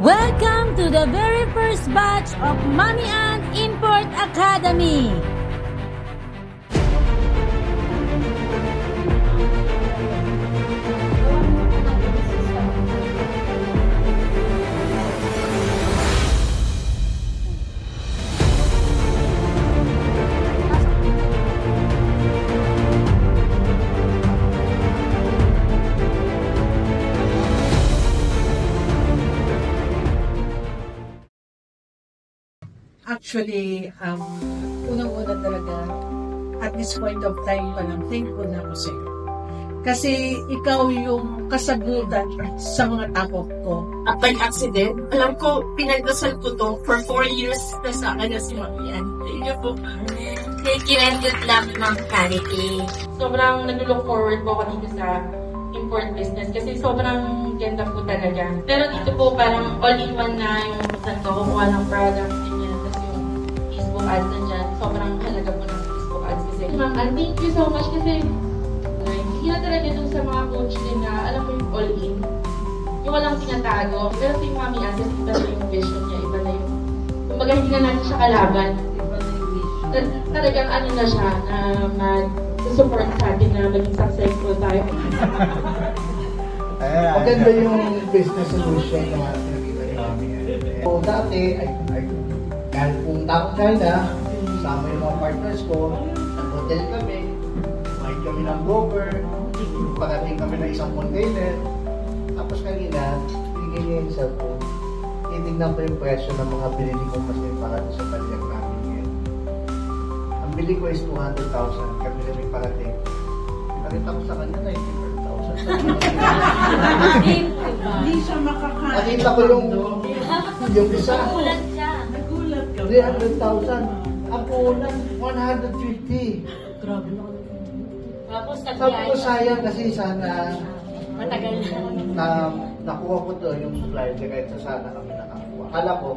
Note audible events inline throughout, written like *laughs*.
Welcome to the very first batch of Mami Ann Import Academy. Actually, um, unang-una talaga, at this point of time pa lang, thankful na ako sa'yo. Kasi ikaw yung kasagutan sa mga takot ko. At by accident, alam ko, pinagdasal ko to for four years na sa akin na si Mami Ann. Thank you po. Thank you and good luck, Ma'am Charity. sobrang nag-look forward po ako dito sa import business kasi sobrang ganda po talaga. Pero dito po parang all-in-one na yung saan ko kukuha ng products din ads na dyan. Sobrang halaga po ng Facebook ads kasi. Ma'am, Ann, thank you so much kasi like, hindi na talaga dun sa mga coach din na alam mo yung all-in. Yung walang tinatago. Pero si Mami Ann kasi iba na yung vision niya, iba na yung kumbaga hindi na natin siya kalaban. Ta- talagang ano na siya na mag-support sa atin na maging successful tayo. Maganda yung business solution na pinakita ni Mami. So, dati, ay, ay, dahil pumunta ako China, kasama yung mga partners ko, nag-hotel kami, may kami ng broker, pagating kami ng isang container, tapos kanina, bigay niya yung cellphone. Titignan ko yung presyo ng mga binili kong machine para doon sa palyag namin ngayon. Ang bili ko is 200,000, kami kami parating. Nakita ko sa kanya 94,000. *laughs* Hindi siya makakain. Nakita ko yung yung isa. Ulan siya. Nagulat ka. 300,000. Ako lang, 150. Tapos Sabi ko sayang kasi sana Matagal na. na nakuha ko to yung supply direct sa sana kami nakakuha. Akala ko,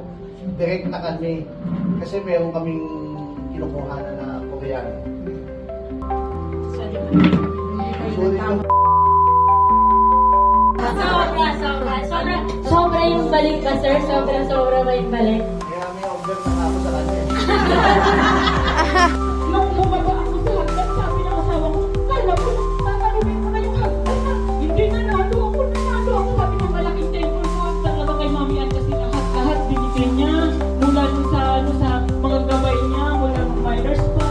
direct na kami. Kasi meron kaming kinukuha na na Koreano. Sorry yung Sobra, sobra, sobra. Sobra yung balik ba, sir? Sobra, sobra ba yung balik? Order na ako sa kanya. *laughs* Nung bumaba ako sa hagdan, sabi ng asawa ko, kala ko, tatalunin mo na yung. Hindi na nalo ako, nanalo ako. Sabi ng malaking table ko, talaga kay Mami Ann kasi lahat-lahat binigay niya. Mula sa, ano, sa niya, mula ng pa,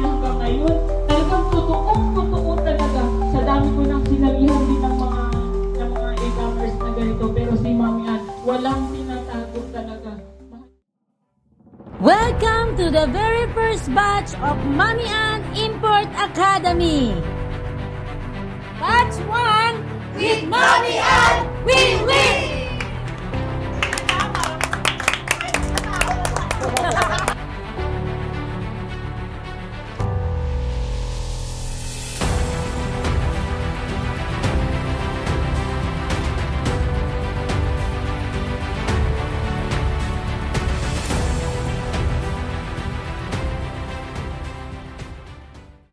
hanggang ngayon. Talagang totoo, totoo talaga. Sa dami ko nang sinalihan din ng mga, mga e-commerce na ganito. Pero si Mami Ann, walang Welcome to the very first batch of Mami Ann Import Academy. Batch 1 with Mami Ann, we win!